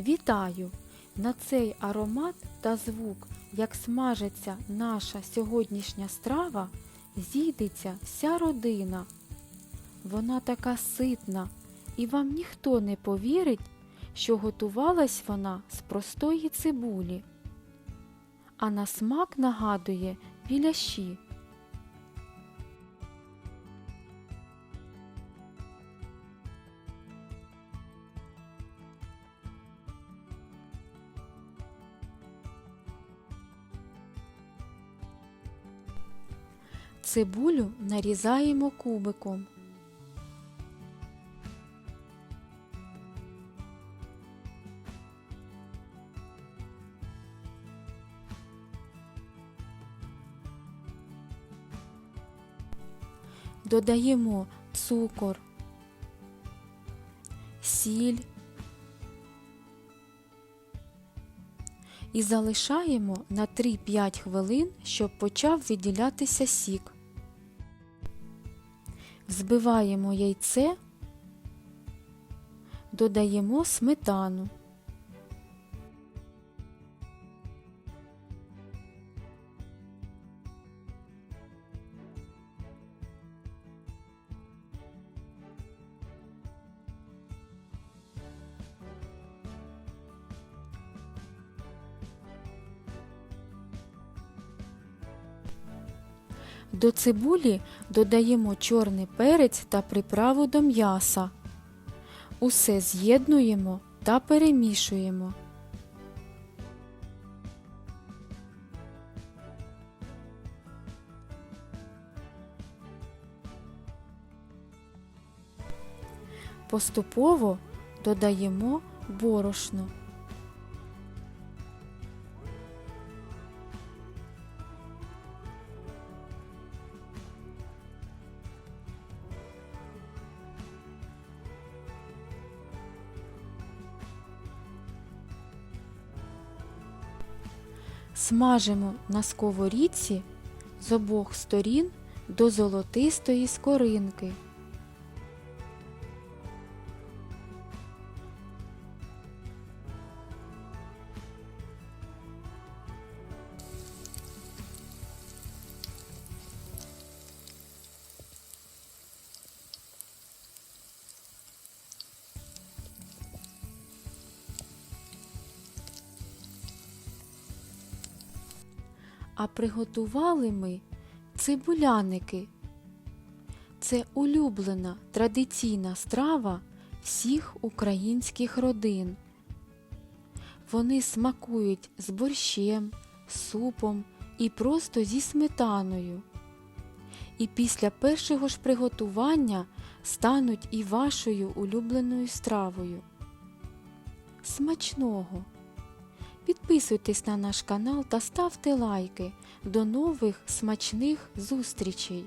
Вітаю! На цей аромат та звук, як смажиться наша сьогоднішня страва, зійдеться вся родина. Вона така ситна, і вам ніхто не повірить, що готувалась вона з простої цибулі, а на смак нагадує біляші. Цибулю нарізаємо кубиком. Додаємо цукор, сіль і залишаємо на 3-5 хвилин, щоб почав виділятися сік. Взбиваємо яйце, додаємо сметану. До цибулі додаємо чорний перець та приправу до м'яса. Усе з'єднуємо та перемішуємо. Поступово додаємо борошно. Смажимо на сковорідці з обох сторін до золотистої скоринки. А приготували ми цибуляники. Це улюблена традиційна страва всіх українських родин. Вони смакують з борщем, супом і просто зі сметаною. І після першого ж приготування стануть і вашою улюбленою стравою. Смачного! Підписуйтесь на наш канал та ставте лайки. До нових смачних зустрічей!